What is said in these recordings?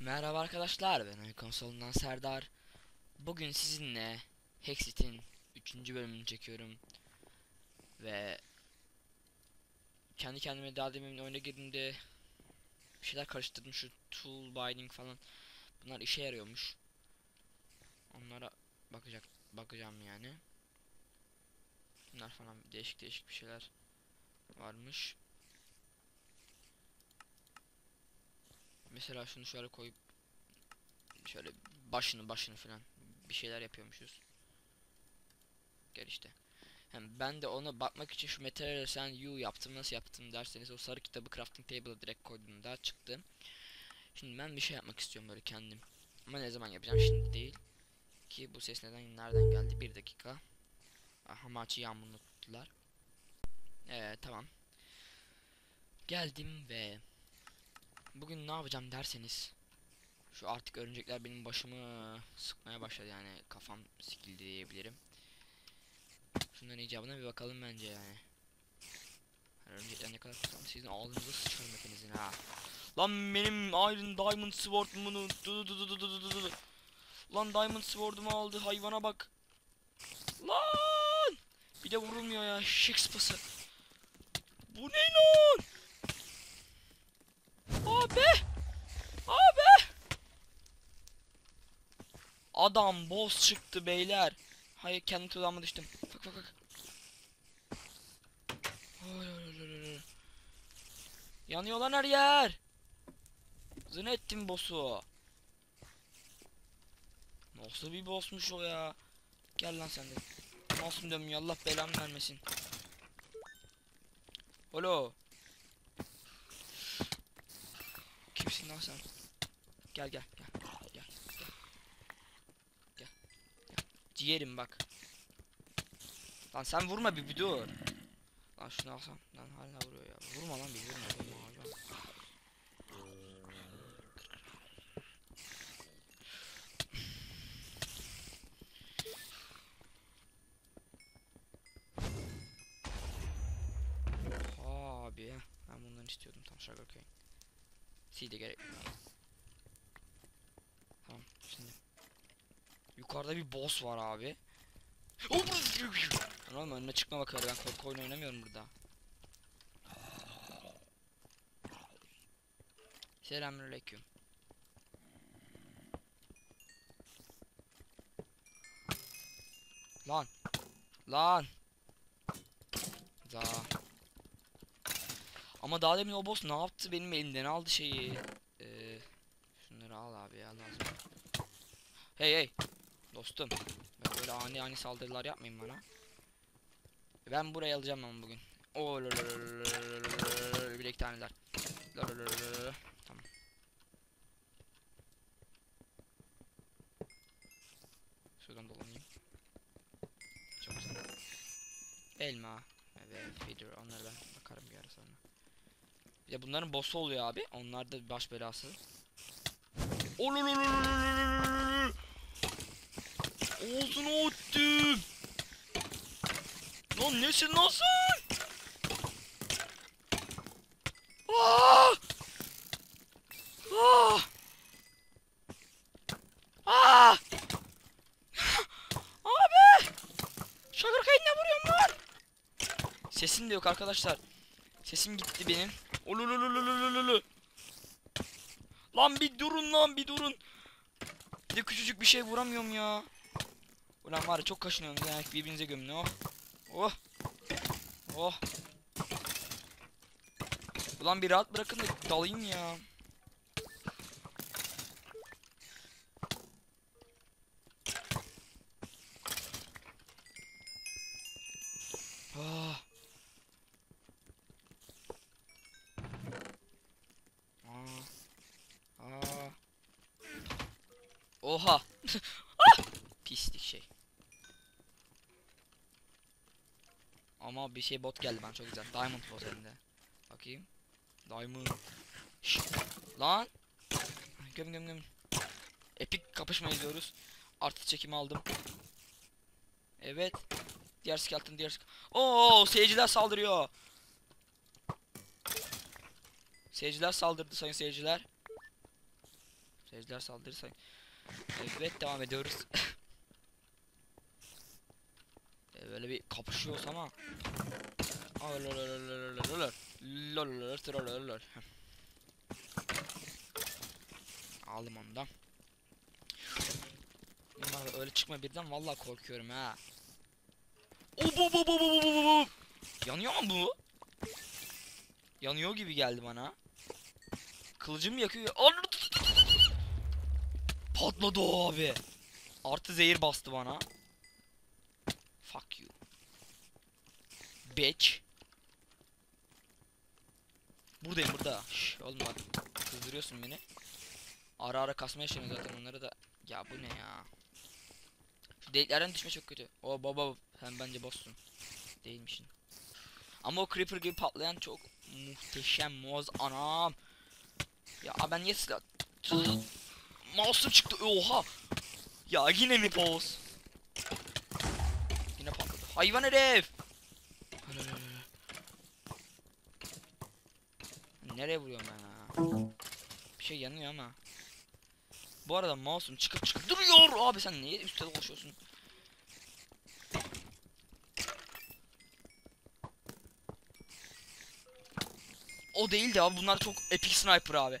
Merhaba arkadaşlar ben oyun konsolundan Serdar Bugün sizinle Hexit'in 3. bölümünü çekiyorum Ve Kendi kendime daha demin oyuna girdiğimde Bir şeyler karıştırdım şu tool binding falan Bunlar işe yarıyormuş Onlara bakacak bakacağım yani Bunlar falan değişik değişik bir şeyler varmış Mesela şunu şöyle koyup şöyle başını başını falan bir şeyler yapıyormuşuz. Gel işte. Hem ben de ona bakmak için şu Material sen you yaptım nasıl yaptım derseniz o sarı kitabı crafting table'a direkt koydum daha çıktı. Şimdi ben bir şey yapmak istiyorum böyle kendim. Ama ne zaman yapacağım şimdi değil. Ki bu ses neden nereden geldi? Bir dakika. Aha maçı yağmurunu tuttular. Ee, tamam. Geldim ve Bugün ne yapacağım derseniz Şu artık örümcekler benim başımı sıkmaya başladı. Yani kafam sikildi diyebilirim. Şunların icabına bir bakalım bence yani. Örümcekler ne kadar tutan sizin ağzınıza sıçarım hepinizin ha. Lan benim Iron Diamond Sword'umu Lan Diamond Sword'umu aldı hayvana bak Lan Bir de vurulmuyor ya sıpası Bu ne lan Abi! Abi! Adam boss çıktı beyler. Hayır kendi tuzağıma düştüm. Bak bak bak. Yanıyor lan her yer. Zın ettim boss'u. Nasıl bir boss'muş o ya. Gel lan sen de. Masum dönmüyor Allah belamı vermesin. Alo. Kimsin lan sen? Gel gel gel gel gel gel. Ciğerim bak. Lan sen vurma bir bir dur. Lan şunu alsam. Lan hala vuruyor ya. Vurma lan bir vurma. vurma hayvan. Abi ben bundan istiyordum tam sugar cane. Seed'e gerek Tamam şimdi. Yukarıda bir boss var abi. Anladın önüne çıkma bakıyor ben korku oyunu oynamıyorum burada. Selamünaleyküm. Lan. Lan. Za. Ama daha demin o boss ne yaptı benim elimden aldı şeyi. Ee, şunları al abi ya lazım. Hey hey. Dostum. Ben böyle ani ani saldırılar yapmayın bana. Ben burayı alacağım ama bugün. Oo bir iki taneler. Tamam. Şuradan dolanayım. Çok güzel. Elma ve feeder onları ben bakarım bir ara sonra. Ya bunların boss'u oluyor abi. Onlar da baş belası. Olsun ottum. Lan nesin nasıl? Ah! Ah! Ah! Abi! Şakır kayınla vuruyorum lan. Sesim de yok arkadaşlar. Sesim gitti benim. Olululululululu. Lan bir durun lan bir durun. Bir de küçücük bir şey vuramıyorum ya. Ulan var ya çok kaşınıyorsunuz yani birbirinize gömün oh. Oh. Oh. Ulan bir rahat bırakın da dalayım ya. Oha. Pislik şey. Ama bir şey bot geldi ben çok güzel. Diamond bot elinde. Bakayım. Diamond. Lan. Göm göm göm. Epik kapışma izliyoruz. Artı çekimi aldım. Evet. Diğer skeleton diğer Oo seyirciler saldırıyor. Seyirciler saldırdı sayın seyirciler. Seyirciler saldırdı sayın. Evet devam ediyoruz. E, Böyle bir kapışıyoruz ama. Aldım ondan. Bunlar öyle çıkma birden vallahi korkuyorum ha. O bu bu bu bu bu bu bu. Yanıyor mu bu? Yanıyor gibi geldi bana. Kılıcım yakıyor. Patladı o abi. Artı zehir bastı bana. Fuck you. Bitch. Buradayım burada. Şş, oğlum bak. Kızdırıyorsun beni. Ara ara kasma yaşanıyor zaten onları da. Ya bu ne ya? Şu deliklerden düşme çok kötü. O baba sen bence boss'sun. Değilmişsin. Ama o creeper gibi patlayan çok muhteşem moz anam. Ya ben niye silah... Mouse'um çıktı oha. Ya yine mi boss? Yine patladı. Hayvan herif. Nereye vuruyorum ben ha? Bir şey yanıyor ama. Bu arada mouse'um çıkıp çıkıp duruyor. Abi sen niye üstte dolaşıyorsun? O değildi abi bunlar çok epic sniper abi.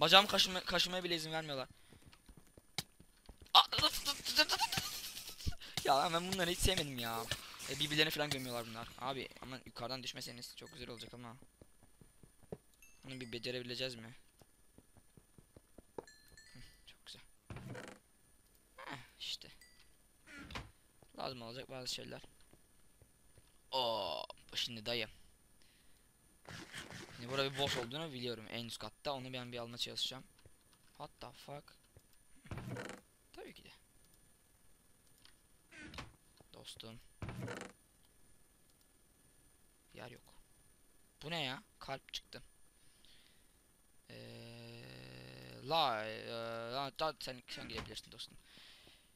Bacağım kaşıma, kaşımaya bile izin vermiyorlar. Ya ben bunları hiç sevmedim ya. E, birbirlerine falan gömüyorlar bunlar. Abi ama yukarıdan düşmeseniz çok güzel olacak ama. Bunu bir becerebileceğiz mi? Çok güzel. Heh, işte. Lazım olacak bazı şeyler. Oo, şimdi dayı. Şimdi burada bir boss olduğunu biliyorum en üst katta. Onu ben bir almaya çalışacağım. What the fuck? Tabii ki de. Dostum. Yer yok. Bu ne ya? Kalp çıktı. Eee la, da sen sen gidebilirsin dostum.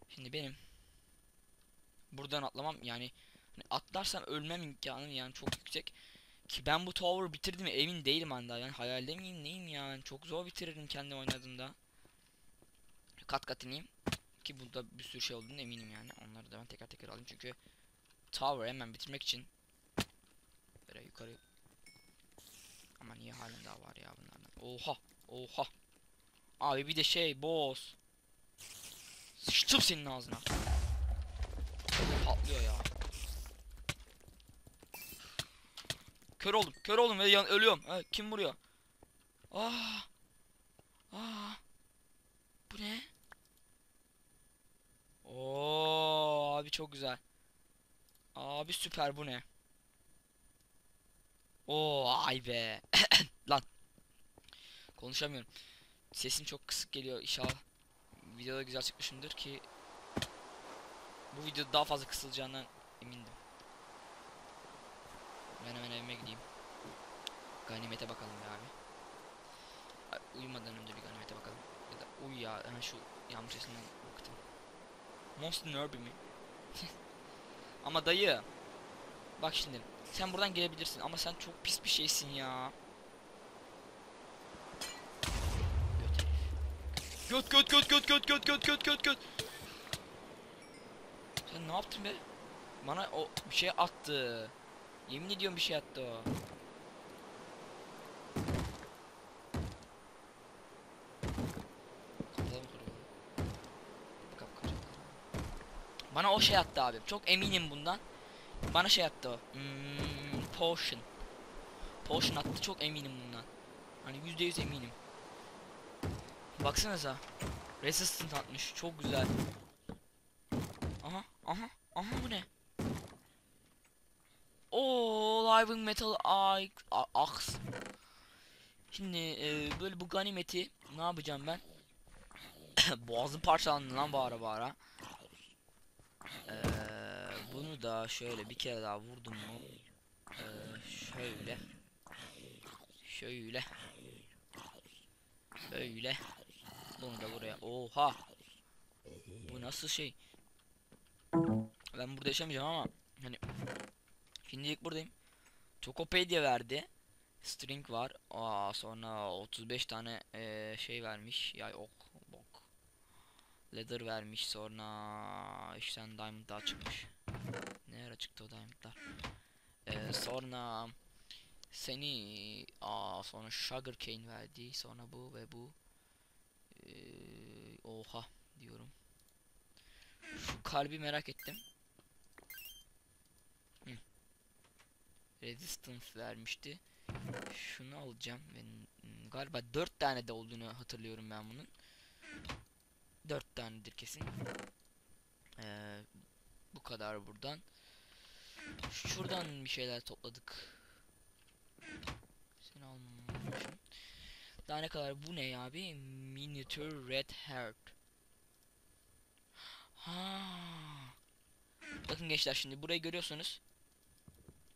Şimdi benim buradan atlamam yani hani atlarsam ölmem imkanı yani çok yüksek. Ki ben bu tower bitirdim mi emin değilim hala yani hayalde miyim neyim ya? Yani çok zor bitiririm kendim oynadığımda. Kat kat ineyim. Ki burada bir sürü şey olduğunu eminim yani. Onları da ben teker teker alayım. Çünkü Tower hemen bitirmek için Böyle yukarı Ama niye halen daha var ya bunlardan. Oha! Oha! Abi bir de şey boss. Sıçtım senin ağzına. Patlıyor ya Kör oldum kör oldum ve yan ölüyorum ha, Kim vuruyor Ah Ah Bu ne Oo abi çok güzel. Abi süper bu ne? Oo ay be. Lan. Konuşamıyorum. Sesim çok kısık geliyor inşallah. Videoda güzel çıkmışımdır ki bu video daha fazla kısılacağından emindim. Ben hemen evime gideyim. Ganimete bakalım ya abi. Uyumadan önce bir ganimete bakalım. Ya da uyu ya hemen şu yağmur sesinden baktım. Monster Nerby mi? ama dayı. Bak şimdi. Sen buradan gelebilirsin ama sen çok pis bir şeysin ya. Göt göt göt göt göt göt göt göt göt göt. Sen ne yaptın be? Bana o bir şey attı. Yemin ediyorum bir şey attı o. Bana o şey attı abi. Çok eminim bundan. Bana şey attı o. Hmm, potion. Potion attı çok eminim bundan. Hani yüzde yüz eminim. Baksanıza. Resistant atmış. Çok güzel. Aha, aha, aha bu ne? Oo, Living Metal. Axe. Şimdi e, böyle bu ganimeti ne yapacağım ben? Boğazım parçalandı lan bağıra bağıra. Ee, bunu da şöyle bir kere daha vurdum mu? Ee, şöyle. Şöyle. Böyle. Bunu da buraya. Oha. Bu nasıl şey? Ben burada yaşamayacağım ama hani şimdilik buradayım. Tokopedia verdi. String var. Aa sonra 35 tane eee, şey vermiş. Yay ok bok. Leather vermiş sonra işten diamond daha çıkmış. Ne ara çıktı o diamondlar? Eee, sonra seni aa sonra sugar cane verdi. Sonra bu ve bu. Eee, oha diyorum. Şu kalbi merak ettim. Resistance vermişti. Şunu alacağım. Ben galiba 4 tane de olduğunu hatırlıyorum ben bunun. 4 tanedir kesin. Ee, bu kadar buradan. Şuradan bir şeyler topladık. Seni almamışım. Daha ne kadar bu ne abi? Miniature red heart. Ha. Bakın gençler şimdi burayı görüyorsunuz.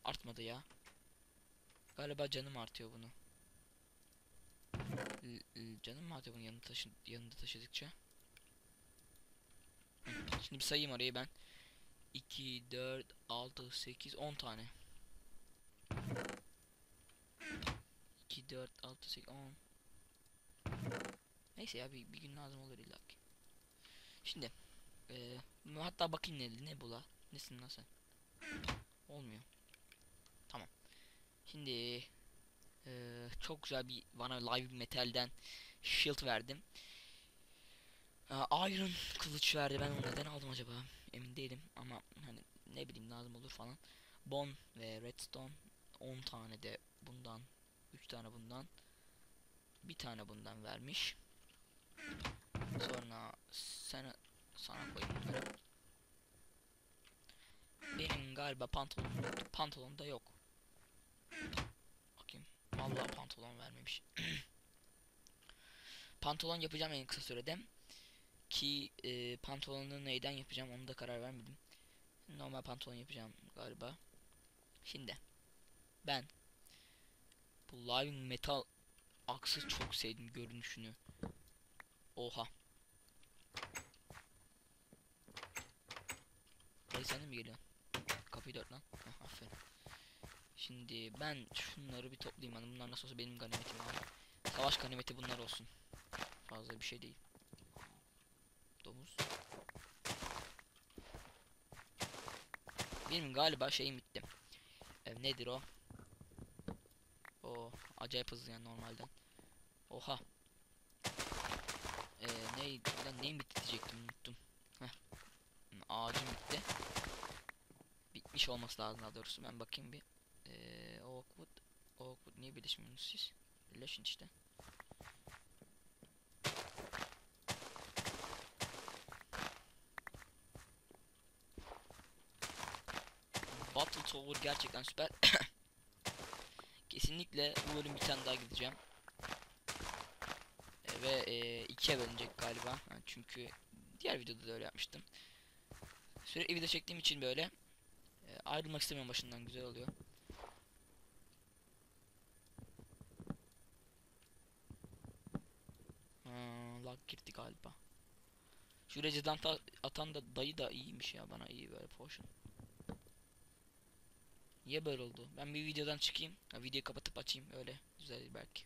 Artmadı ya. Galiba canım artıyor bunu. L- canım mı artıyor bunu yanında, taşı yanında taşıdıkça? Şimdi bir sayayım orayı ben. 2, 4, 6, 8, 10 tane. 2, 4, 6, 8, 10. Neyse ya bir, bir gün lazım olur illa ki. Şimdi eee, hatta bakayım ne, ne bu la? Nesin lan? Olmuyor. Şimdi eee, çok güzel bir bana live metalden shield verdim. Aa, Iron kılıç verdi. Ben onu neden aldım acaba? Emin değilim ama hani ne bileyim lazım olur falan. Bone ve redstone 10 tane de bundan, 3 tane bundan, bir tane bundan vermiş. Sonra sana sana koyayım bunları. Benim galiba pantolonum yoktu. Pantolon da yok. Bakayım. Vallahi pantolon vermemiş. pantolon yapacağım en kısa sürede. Ki e, pantolonu neyden yapacağım onu da karar vermedim. Normal pantolon yapacağım galiba. Şimdi ben bu live metal aksı çok sevdim görünüşünü. Oha. Hey sen mi geliyorsun? Kapıyı dört lan. Heh, aferin. Şimdi ben şunları bir toplayayım hani bunlar nasıl olsa benim ganimetim var. Savaş ganimeti bunlar olsun. Fazla bir şey değil. Domuz. Benim galiba şeyim bitti. E, nedir o? O acayip hızlı yani normalden. Oha. E, ne lan neyim bitti diyecektim unuttum. Heh. Ağacım bitti. Bitmiş olması lazım daha doğrusu. Ben bakayım bir. E, Oakwood. Oakwood niye birleşmiyorsunuz siz? Birleşin işte. Battle Tower gerçekten süper. Kesinlikle bu bölüm bir tane daha gideceğim. E, ve e, ikiye bölünecek galiba. Ha, çünkü diğer videoda da öyle yapmıştım. Sürekli video çektiğim için böyle e, ayrılmak istemiyorum başından güzel oluyor. Ha, lag girdi galiba. Şu Resident atan da dayı da iyiymiş ya bana iyi böyle potion. Niye böyle oldu? Ben bir videodan çıkayım. Ha, videoyu kapatıp açayım öyle. Güzel belki.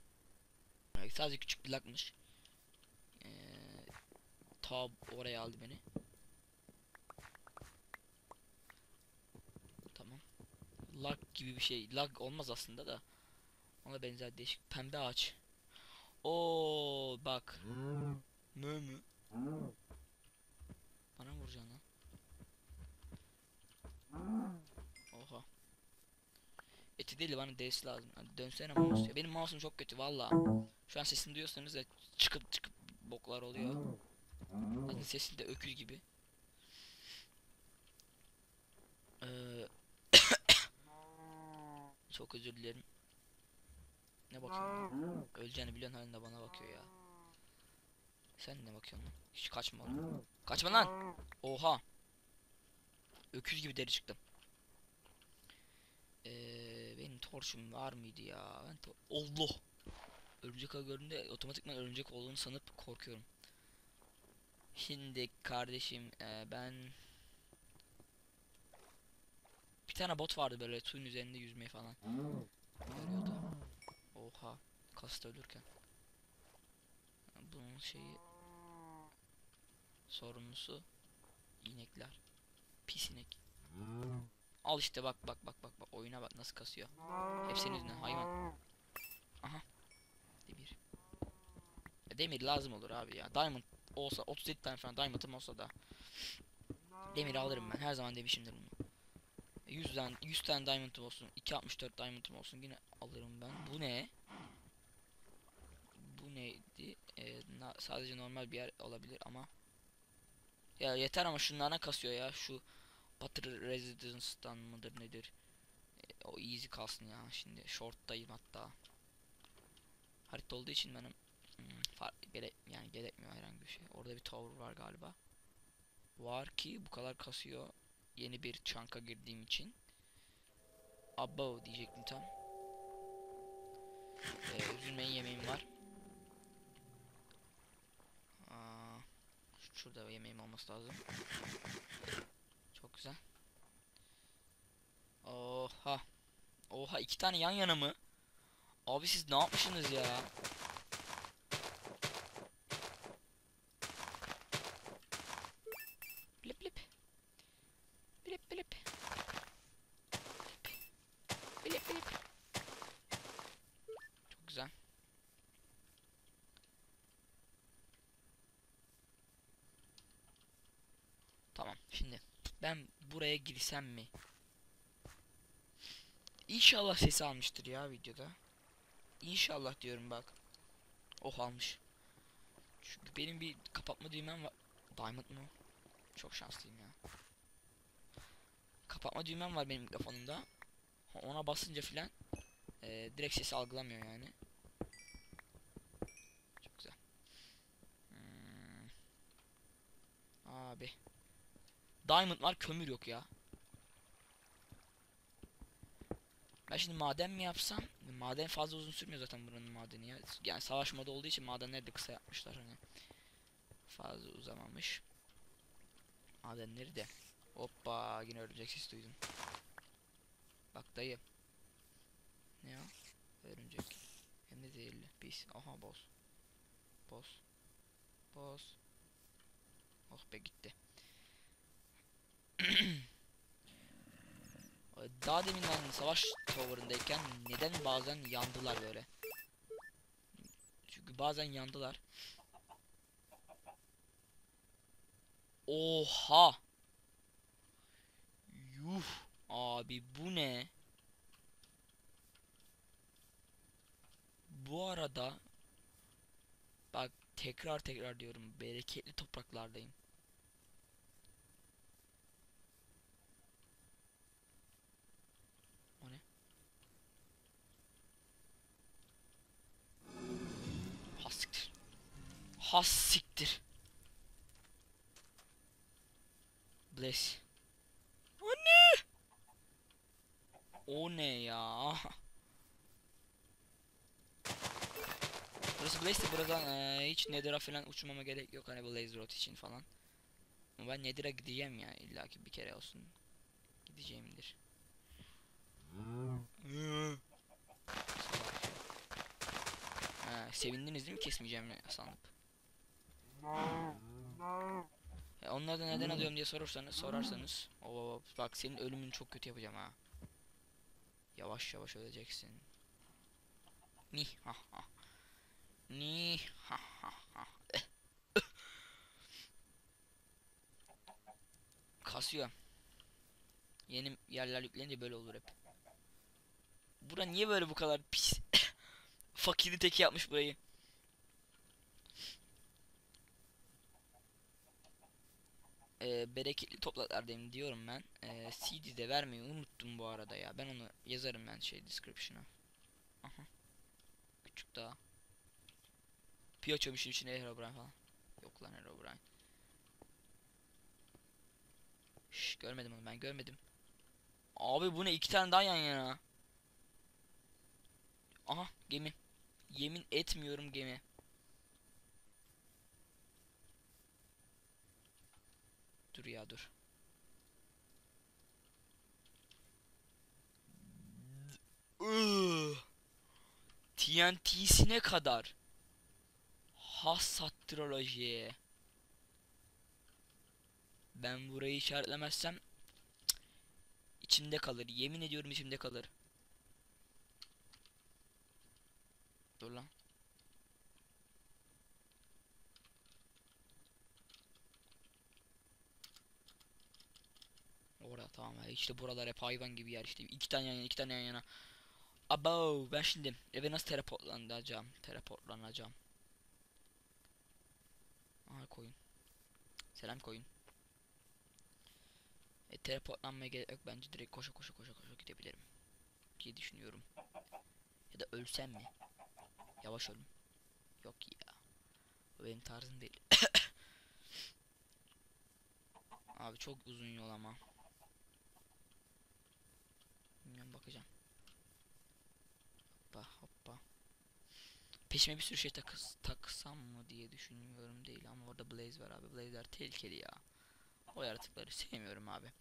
Yani sadece küçük bir lagmış. Ee, ta oraya aldı beni. Tamam. Lag gibi bir şey. Lag olmaz aslında da. Ona benzer değişik pembe ağaç. Oo bak. Mö mü? Bana mı vuracaksın lan? Oha. Eti değil bana derisi lazım. Hadi dönsene mouse ya. Benim mouse'um çok kötü valla. Şu an sesini duyuyorsanız da çıkıp çıkıp boklar oluyor. Zaten sesi de öküz gibi. Ee, çok özür dilerim. Ne bakıyorsun? Öleceğini bilen halinde bana bakıyor ya. Sen ne bakıyorsun lan? Hiç kaçma oğlum. Kaçma lan. Oha. Öküz gibi deri çıktım. Ee, benim torçum var mıydı ya? Ben Allah. Örümcek ağı gördüğümde otomatikman örümcek olduğunu sanıp korkuyorum. Şimdi kardeşim e, ben bir tane bot vardı böyle suyun üzerinde yüzmeyi falan görüyordu. Oha kasta ölürken. Bunun şeyi sorumlusu inekler. Pis inek. Al işte bak bak bak bak bak oyuna bak nasıl kasıyor. Hep yüzünden hayvan. Aha. Demir. Demir lazım olur abi ya. Diamond olsa 37 tane falan diamond'ım olsa da demir alırım ben. Her zaman demişimdir bunu. 100 tane 100 tane diamond'ım olsun, 264 diamond'ım olsun yine alırım ben. Bu ne? Neydi? Ee, na- sadece normal bir yer olabilir ama ya yeter ama şunlardan kasıyor ya şu Butter Residence'dan mıdır nedir? E, o easy kalsın ya şimdi short'tayım hatta. Harita olduğu için benim hmm, yani gerekmiyor herhangi bir şey. Orada bir tower var galiba. Var ki bu kadar kasıyor. Yeni bir chunka girdiğim için. Abo diyecektim tam. Ee, üzülmeyin yemeğim var. Aa, şurada yemeğim olması lazım. Çok güzel. Oha. Oha iki tane yan yana mı? Abi siz ne yapmışsınız ya? 80 mi? İnşallah sesi almıştır ya videoda. İnşallah diyorum bak. Oh almış. Çünkü benim bir kapatma düğmem var. Diamond mı? Çok şanslıyım ya. Kapatma düğmem var benim mikrofonumda. Ona basınca filan e, direkt sesi algılamıyor yani. Çok güzel. Hmm. Abi. Diamond var kömür yok ya. Ben şimdi maden mi yapsam? Maden fazla uzun sürmüyor zaten buranın madeni ya. Yani savaş modu olduğu için madenleri de kısa yapmışlar hani. Fazla uzamamış. Madenleri de. Hoppa yine örümcek sesi duydum. Bak dayı. Ne o? Örümcek. Hem de zehirli. Pis. Aha boss. Boss. Boss. Oh be gitti. Daha deminden savaş tower'ındayken neden bazen yandılar böyle? Çünkü bazen yandılar. Oha! Yuh! Abi bu ne? Bu arada bak tekrar tekrar diyorum bereketli topraklardayım. Has siktir. Bless. O ne? O ne ya? Burası Blaze de buradan eee, hiç Nether'a falan uçmama gerek yok hani Blaze Road için falan. Ama ben Nether'a gideceğim ya illaki bir kere olsun. Gideceğimdir. Ha, sevindiniz değil mi kesmeyeceğim sanıp? Ya onlar da neden alıyorum diye sorursanız sorarsanız o bak senin ölümünü çok kötü yapacağım ha. Yavaş yavaş öleceksin. Ni ha ha. Ni ha ha ha. Kasıyor. Yeni yerler yüklenince böyle olur hep. Bura niye böyle bu kadar pis? Fakiri teki yapmış burayı. E, bereketli topraklardayım diyorum ben. E, CD de vermeyi unuttum bu arada ya. Ben onu yazarım ben şey description'a. Aha. Küçük daha. Pi açıyormuşum içine Herobrine falan. Yok lan Herobrine. Şş, görmedim onu ben görmedim. Abi bu ne iki tane daha yan yana. Aha gemi. Yemin etmiyorum gemi. Dur ya dur. TNT'sine kadar. Hassatroloji. Ben burayı işaretlemezsem içimde kalır. Yemin ediyorum içimde kalır. Dur lan. Orada tamam. İşte buralar hep hayvan gibi yer işte. iki tane yan yana, iki tane yan yana. Abo ben şimdi eve nasıl teleportlanacağım? Teleportlanacağım. Aha koyun. Selam koyun. E teleportlanmaya gerek yok bence direkt koşa koşa koşa koşa gidebilirim. diye düşünüyorum. Ya da ölsem mi? Yavaş ölüm. Yok ya. O benim tarzım değil. Abi çok uzun yol ama. Bilmiyorum bakacağım. Hoppa hoppa. Peşime bir sürü şey takıs, taksam mı diye düşünüyorum değil ama orada Blaze var abi. Blaze'ler tehlikeli ya. O yaratıkları sevmiyorum abi.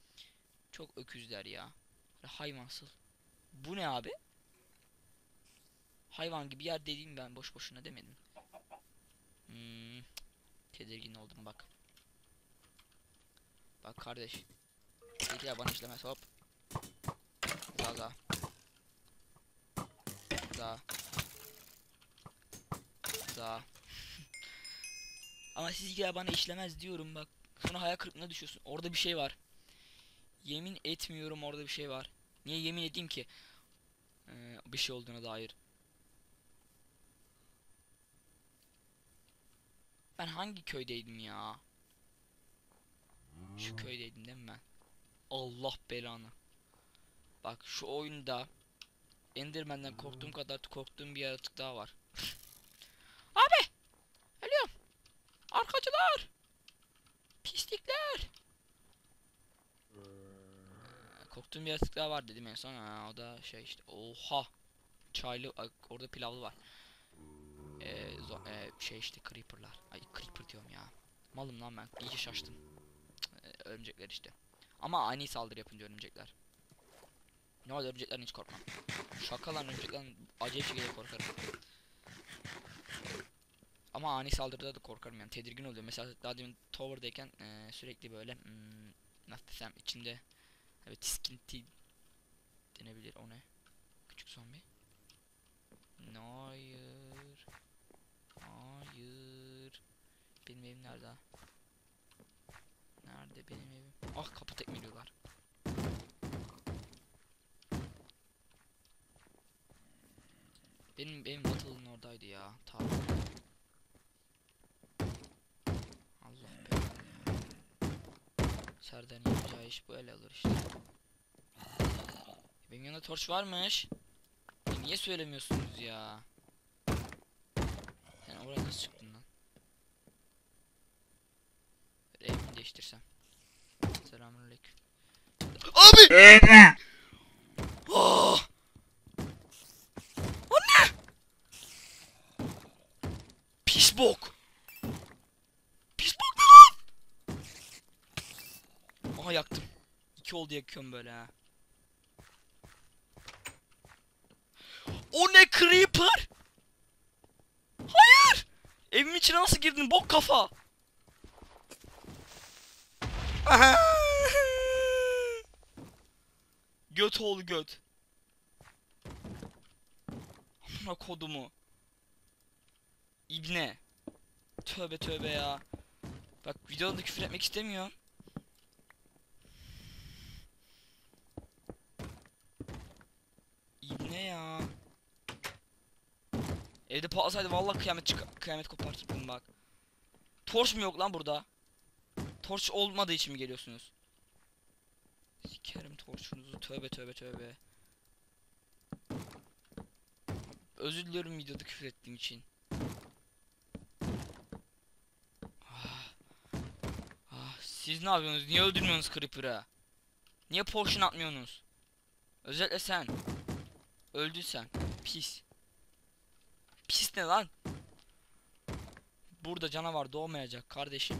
Çok öküzler ya. Hayvansıl. Bu ne abi? Hayvan gibi yer dediğim ben boş boşuna demedim. Hmm, tedirgin oldum bak. Bak kardeş. Ya bana işlemez hop. Za. Za. Za. Ama siz ya bana işlemez diyorum bak. Sonra hayal kırıklığına düşüyorsun. Orada bir şey var. Yemin etmiyorum orada bir şey var. Niye yemin edeyim ki? Ee, bir şey olduğuna dair. Ben hangi köydeydim ya? Şu köydeydim değil mi ben? Allah belanı. Bak şu oyunda Enderman'den korktuğum kadar korktuğum bir yaratık daha var. Abi! Ölüyorum. Arkacılar! Pislikler! Ee, Korktuğum bir yaratık daha var dedim en son. Ha, o da şey işte. Oha! Çaylı ay, orada pilavlı var. Ee, ee, şey işte creeper'lar. Ay creeper diyorum ya. Malım lan ben. İyice şaştım. Ee, örümcekler işte. Ama ani saldırı yapınca örümcekler. Ne var örümceklerden hiç korkmam. Şaka lan örümceklerden acayip şekilde korkarım. Ama ani saldırıda da korkarım yani tedirgin oluyor. Mesela daha demin tower'dayken eee, sürekli böyle hmm, nasıl desem içimde evet tiskinti denebilir o ne? Küçük zombi. Hayır. Hayır. Benim evim nerede? Nerede benim evim? Ah kapı tekmeliyorlar. Benim benim Battle'ın oradaydı ya. Tamam. Allah belanı. Serdar'ın yapacağı iş böyle olur işte. Benim yanında torç varmış. E niye söylemiyorsunuz ya? Sen oraya nasıl çıktın lan? Böyle evimi değiştirsem. Selamünaleyküm. Abi! Ah! O ne? Pis bok. Pis bok ne lan? Aha yaktım. Oldu yakıyorum böyle ha. O ne creeper? Hayır. Evim içine nasıl girdin bok kafa? Aha! Göt oğlu göt. Amına kodumu. İbne. Tövbe tövbe ya. Bak videoda da küfür etmek istemiyorum. İbne ya. Evde patlasaydı vallahi kıyamet çık kıyamet kopartırdım bak. Torç mu yok lan burada? Torç olmadığı için mi geliyorsunuz? Sikerim torçunuzu. Tövbe tövbe tövbe. Özür diliyorum videoda küfür ettiğim için. Ah. Ah, siz ne yapıyorsunuz? Niye öldürmüyorsunuz Creeper'ı? Niye portion atmıyorsunuz? Özellikle sen. Öldün sen. Pis. Pis ne lan? Burada canavar doğmayacak kardeşim.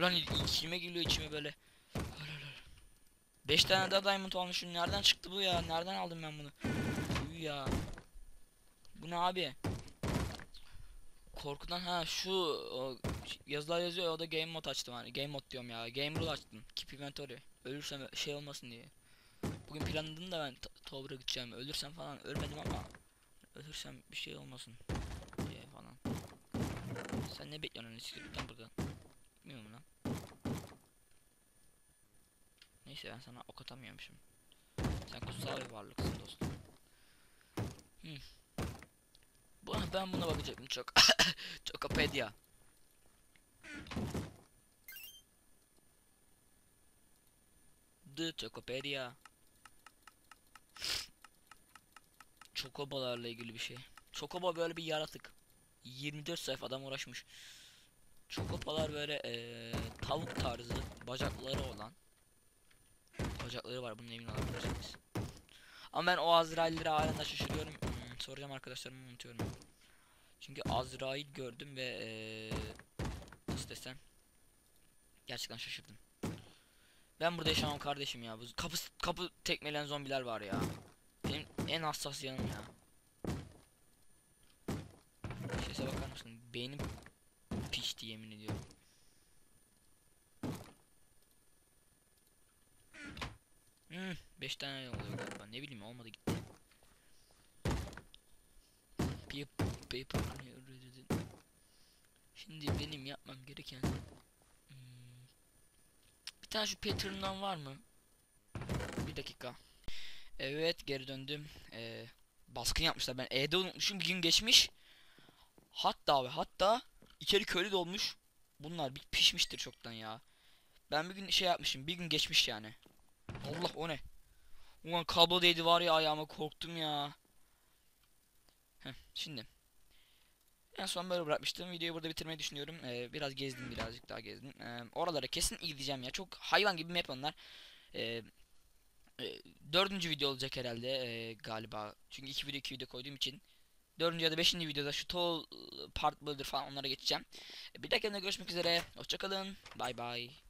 Lan içime geliyor içime böyle. 5 tane daha diamond almışım. Nereden çıktı bu ya? Nereden aldım ben bunu? Uy ya. Bu ne abi? Korkudan ha şu o, yazılar yazıyor o da game mod açtım hani. Game mod diyorum ya. Game rule açtım. Keep inventory. Ölürsem şey olmasın diye. Bugün planladım da ben Tower'a gideceğim. Ölürsem falan ölmedim ama ölürsem bir şey olmasın diye falan. Sen ne bekliyorsun hani siktir buradan? Bilmiyorum lan. Neyse ben sana ok atamıyormuşum. Sen kutsal bir varlıksın dostum. Hmm. Ben buna bakacaktım çok. Tokopedia. The Tokopedia. Çokobalarla ilgili bir şey. Çokoba böyle bir yaratık. 24 sayfadan uğraşmış. Çokobalar böyle eee, tavuk tarzı bacakları olan. Bacakları var bunun emin olabilirsiniz. Ama ben o Azrail'leri halen şaşırıyorum. Hmm, soracağım arkadaşlarımı unutuyorum. Çünkü Azrail gördüm ve eee nasıl desem gerçekten şaşırdım. Ben burada yaşamam kardeşim ya. Bu kapı kapı tekmelen zombiler var ya. Benim en hassas yanım ya. Sese bakar mısın? Beynim pişti yemin ediyorum. Hmm, 5 tane oluyor galiba. Ne bileyim olmadı gitti. Şimdi benim yapmam gereken hmm, tane şu pattern'dan var mı? Bir dakika. Evet geri döndüm. Ee, baskın yapmışlar. Ben E'de unutmuşum. Bir gün geçmiş. Hatta ve hatta içeri köylü dolmuş. Bunlar bir pişmiştir çoktan ya. Ben bir gün şey yapmışım. Bir gün geçmiş yani. Allah o ne? Ulan kablo değdi var ya ayağıma korktum ya. Heh, şimdi. En son böyle bırakmıştım. Videoyu burada bitirmeyi düşünüyorum. Ee, biraz gezdim birazcık daha gezdim. Ee, oralara kesin gideceğim ya. Çok hayvan gibi map onlar. Ee, e, dördüncü video olacak herhalde e, galiba. Çünkü iki video iki video koyduğum için. Dördüncü ya da beşinci videoda şu tol part builder falan onlara geçeceğim. Bir dahakine görüşmek üzere. Hoşçakalın. Bay bay.